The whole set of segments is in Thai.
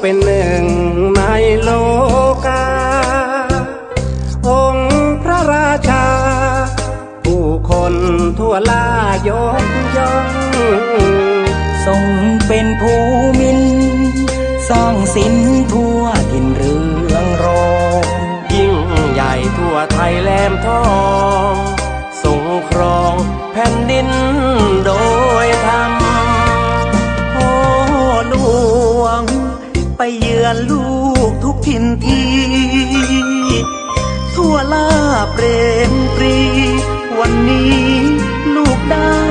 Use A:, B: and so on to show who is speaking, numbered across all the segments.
A: เป็นหนึ่งในโลกา องค์พระราชา ผู้คนทั่วลายกย่อง
B: ทรงเป็นภูมิน สร้างสินทั่วดินเรืองรอง
A: ยิ่งใหญ่ทั่วไทยแหลมทองทรงครองแผ่นดิน
B: เปรมปรี วันนี้ลูกได้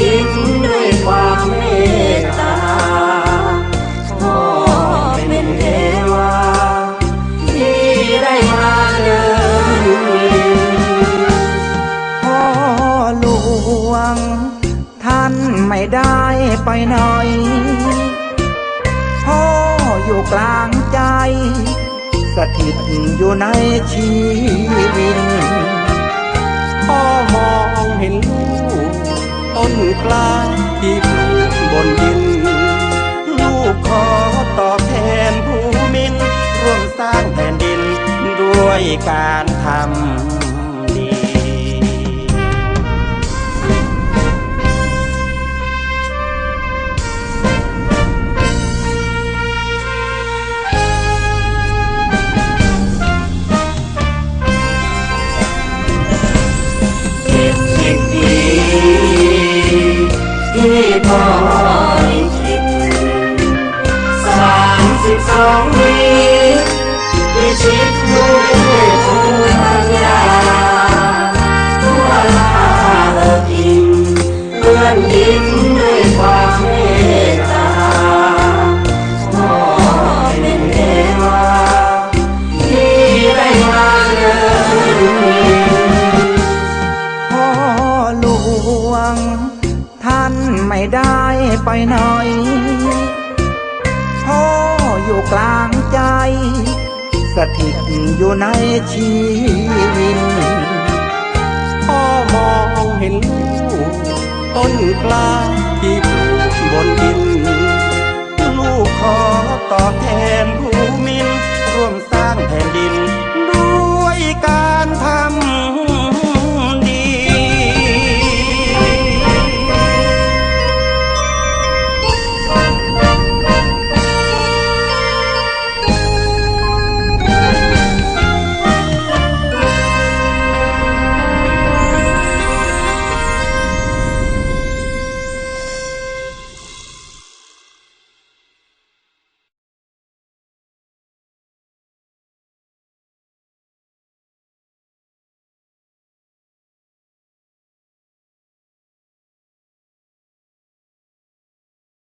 B: ยิ้
C: ม
A: ด้วยความเมตตาพ่อเป็นเทวาที่ได้มาเดิน
B: พ่อหลวง ท่านไม่ได้ไปไหนพ่ออยู่กลางใจ สถิตอยู่ในชีวิต
A: ต้นกล้าที่ปลูกบนดิน ลูกขอตอบแทนผู้มินร่วมสร้างแผ่นดินด้วยการทำ สิบสองปีที่ชิดด้วยภูมิปัญญาทั่วลาเอิบอิ่มเพื่อนยิ้มด้วยความเมตตาพ่อเป็นเทวาที่ได้มาเดินเวียน
B: พ่อหลวง ท่านไม่ได้ไปไหน กลางใจ สถิตอยู่ในชีวิต
A: พ่อมองเห็นลูกต้นกล้าที่ปลูกบนดิน ลูกขอตอบแทน